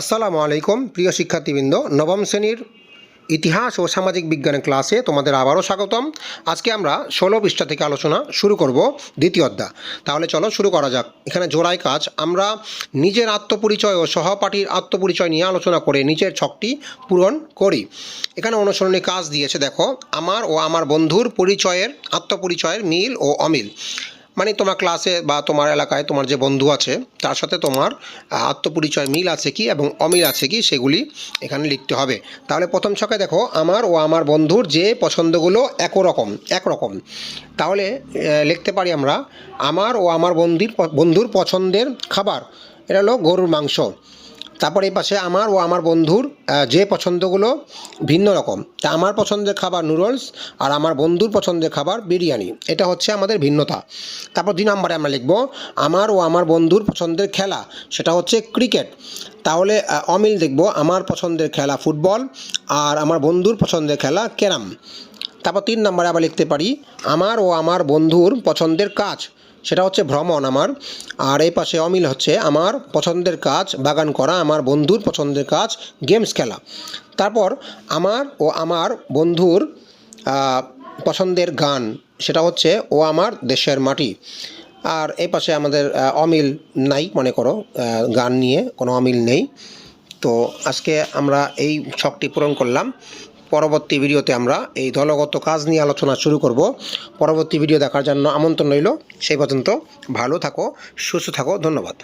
আসসালামু আলাইকুম, প্রিয় শিক্ষার্থীবৃন্দ। নবম শ্রেণির ইতিহাস ও সামাজিক বিজ্ঞানের ক্লাসে তোমাদের আবারও স্বাগতম। আজকে আমরা ষোলো পৃষ্ঠা থেকে আলোচনা শুরু করব দ্বিতীয় অধ্যায়। তাহলে চলো শুরু করা যাক। এখানে জোড়াই কাজ। আমরা নিজের আত্মপরিচয় ও সহপাঠীর আত্মপরিচয় নিয়ে আলোচনা করে নিজের ছকটি পূরণ করি। এখানে অনুসরণী কাজ দিয়েছে, দেখো, আমার ও আমার বন্ধুর পরিচয়ের, আত্মপরিচয়ের মিল ও অমিল। মানে তোমার ক্লাসে বা তোমার এলাকায় তোমার যে বন্ধু আছে, তার সাথে তোমার আত্মপরিচয় মিল আছে কি এবং অমিল আছে কি সেগুলি এখানে লিখতে হবে। তাহলে প্রথম ছকে দেখো, আমার ও আমার বন্ধুর যে পছন্দগুলো একরকম একরকম। তাহলে লিখতে পারি আমরা, আমার ও আমার বন্ধুর বন্ধুর পছন্দের খাবার, এটা হলো গরুর মাংস। তারপর এই পাশে আমার ও আমার বন্ধুর যে পছন্দগুলো ভিন্ন রকম। তা আমার পছন্দের খাবার নুডলস আর আমার বন্ধুর পছন্দের খাবার বিরিয়ানি। এটা হচ্ছে আমাদের ভিন্নতা। তারপর দুই নম্বরে আমরা লিখব, আমার ও আমার বন্ধুর পছন্দের খেলা, সেটা হচ্ছে ক্রিকেট তাহলে অমিল দেখব, আমার পছন্দের খেলা ফুটবল আর আমার বন্ধুর পছন্দের খেলা ক্যারাম। তারপর তিন নম্বরে আবার লিখতে পারি, আমার ও আমার বন্ধুর পছন্দের কাজ। সেটা হচ্ছে ভ্রমণ আমার। আর এই পাশে অমিল হচ্ছে, আমার পছন্দের কাজ, বাগান করা, আমার বন্ধুর পছন্দের কাজ, গেমস খেলা। তারপর আমার ও আমার বন্ধুর পছন্দের গান, সেটা হচ্ছে, ও আমার দেশের মাটি। আর এই পাশে আমাদের অমিল নাই, মনে করো গান নিয়ে, কোনো অমিল নেই। তো আজকে আমরা এই শখটি পূরণ করলাম। পরবর্তী ভিডিওতে আমরা এই দলগত কাজ নিয়ে আলোচনা শুরু করব। পরবর্তী ভিডিও দেখার জন্য আমন্ত্রণ রইল। সেই পর্যন্ত ভালো থাকো, সুস্থ থাকো, ধন্যবাদ।